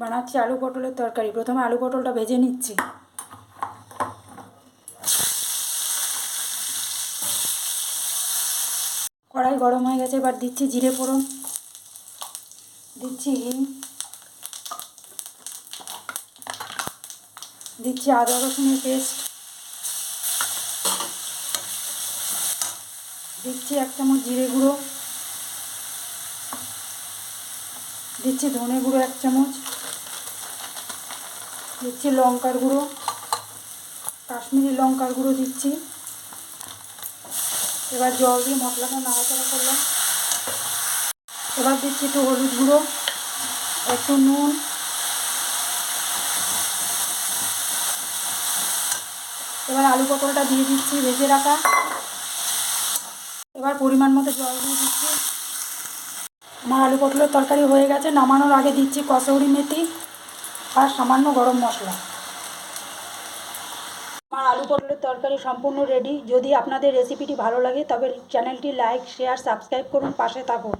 বানাচ্ছি আলু পটলের তরকারি। প্রথমে আলু পটলটা ভেজে নিচ্ছি। কড়াই গরম হয়ে গেছে, এবার দিচ্ছি জিরে ফোড়ন। দিচ্ছি হিং। দিচ্ছি আদা রসুনের পেস্ট। দিচ্ছি এক চামচ জিরে গুঁড়ো। দিচ্ছি ধনে গুঁড়ো এক চামচ। দিচ্ছি লঙ্কার গুঁড়ো, কাশ্মীরি লঙ্কার গুঁড়ো দিচ্ছি। এবার জল দিয়ে মশলাটা নাড়াচাড়া করলাম। এবার দিচ্ছি একটু হলুদ গুঁড়ো, একটু নুন। এবার আলু পটলটা দিয়ে দিচ্ছি ভেজে রাখা। এবার পরিমাণ মতো জল দিয়ে দিচ্ছি। আমার আলু পটলের তরকারি হয়ে গেছে, নামানোর আগে দিচ্ছি কসৌরি মেথি। আর সামান্য গরম মশলা। আমার আলু পটলের তরকারি সম্পূর্ণ রেডি যদি আপনাদের রেসিপিটি ভালো লাগে, তবে চ্যানেলটি লাইক শেয়ার সাবস্ক্রাইব করুন, পাশে থাকুন।